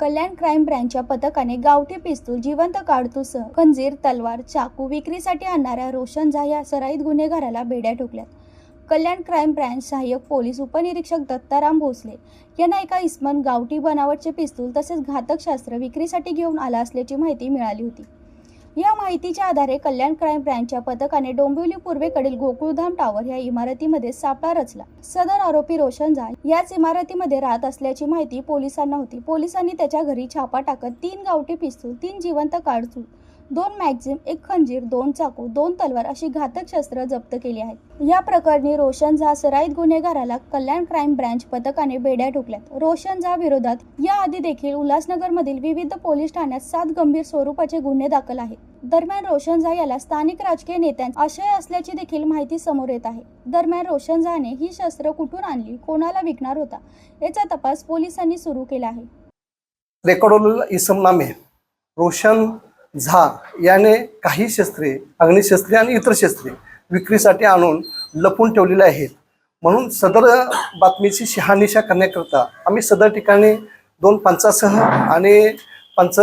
कल्याण crime ब्रँचच्या पथकाने गावठी पिस्तूल जिवंत काढतूस खंजीर तलवार चाकू विक्रीसाठी आणणाऱ्या रोशन झा या सराईत गुन्हेगाराला बेड्या ठोकल्यात. कल्याण क्राईम ब्रँच सहाय्यक पोलीस उपनिरीक्षक दत्ताराम भोसले यांना एका इस्मन गावठी बनावटचे पिस्तूल तसेच घातक शास्त्र विक्रीसाठी घेऊन आला असल्याची माहिती मिळाली होती. या माहितीच्या आधारे कल्याण क्राईम ब्रँचच्या पथकाने डोंबिवली पूर्वेकडील गोकुळधाम टॉवर या इमारतीमध्ये सापळा रचला. सदर आरोपी रोशन झा याच इमारतीमध्ये राहत असल्याची माहिती पोलिसांना होती. पोलिसांनी त्याच्या घरी छापा टाकत तीन गावठी पिस्तूल तीन जिवंत काडतूल दोन मॅगझिन एक खंजीर दोन चाकू दोन तलवार अशी घातक शस्त्र जप्त केली आहेत. या प्रकरणी रोशन झा सराईत गुन्हेगाराला कल्याण क्राईम ब्रँच पथकाने बेड्या ठोकल्यात. रोशन झा विरोधात याआधी देखील उल्हासनगरमधील विविध पोलीस ठाण्यात सात गंभीर स्वरूपाचे गुन्हे दाखल आहेत. दरम्यान रोशन झा याला स्थानिक राजकीय नेत्यांचा आशय असल्याची देखील माहिती समोर येत आहे. दरम्यान रोशन झाने ही शस्त्र कुठून आणली कोणाला विकणार होता याचा तपास पोलिसांनी सुरू केला आहे. रेकडोल इसम नामे. रोशन झा याने काही शस्त्रे अग्निशस्त्रे आणि इतर शस्त्रे विक्रीसाठी आणून लपून ठेवलेले आहेत. म्हणून सदर बातमीची शहानिशा करण्याकरता आम्ही सदर ठिकाणी दोन पंचासह आणि पंच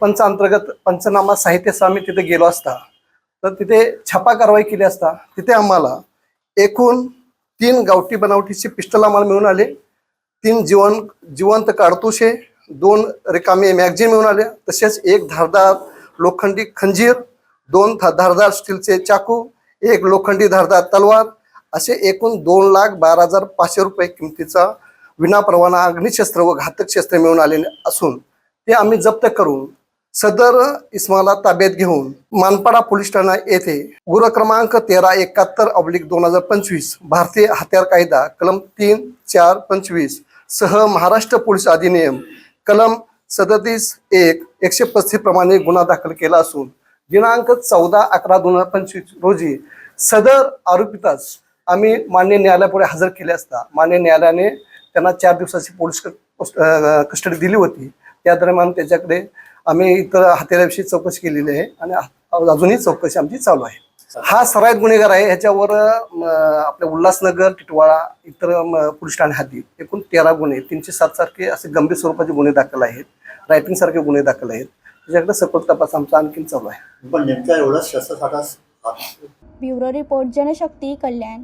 पंच अंतर्गत पंचनामा साहित्यासह आम्ही तिथे गेलो असता. तर तिथे छापा कारवाई केली असता तिथे आम्हाला एकूण तीन गावठी बनावटीचे पिस्टल आम्हाला मिळून आले. तीन जीवन जिवंत काडतुसे दोन रिकामे मॅगझिन मिळून आले. तसेच एक धारदार लोखंडी खंजीर दोन धारदार स्टीलचे चाकू एक लोखंडी धारदार तलवार असे एकूण दोन लाख बारा हजार पाचशे रुपये किमतीचा विनापरवाना अग्निशस्त्र व घातक शस्त्र मिळून आलेले असून ते आम्ही जप्त करून सदर इस्माला ताब्यात घेऊन मानपाडा पोलीस ठाणा येथे गुर क्रमांक तेरा एकाहत्तर अब्लिक दोन हजार पंचवीस भारतीय हत्यार कायदा कलम तीन चार पंचवीस सह महाराष्ट्र पोलीस अधिनियम कलम सदतीस एक एकशे पस्तीस प्रमाणे गुन्हा दाखल केला असून दिनांक चौदा अकरा दोन हजार पंचवीस रोजी सदर आरोपितास आम्ही मान्य न्यायालयापुढे हजर केले असता मान्य न्यायालयाने त्यांना चार दिवसाची पोलीस कस्टडी दिली होती. त्या दरम्यान त्याच्याकडे आम्ही इतर हत्याराविषयी चौकशी केलेली आहे आणि अजूनही चौकशी आमची चालू आहे. हा सराईत गुन्हेगार आहे. ह्याच्यावर आपल्या उल्हासनगर टिटवाळा इतर म, पोलीस ठाणे हद्दीत एकूण तेरा गुन्हे तीनशे सात सारखे असे गंभीर स्वरूपाचे गुन्हे दाखल आहेत. रायटिंग सारखे गुन्हे दाखल आहेत. त्याच्याकडे सखोल तपास आमचा आणखीन चालू आहे. पण नेमका एवढा शस्त्रसाठा ब्युरो रिपोर्ट जनशक्ती कल्याण.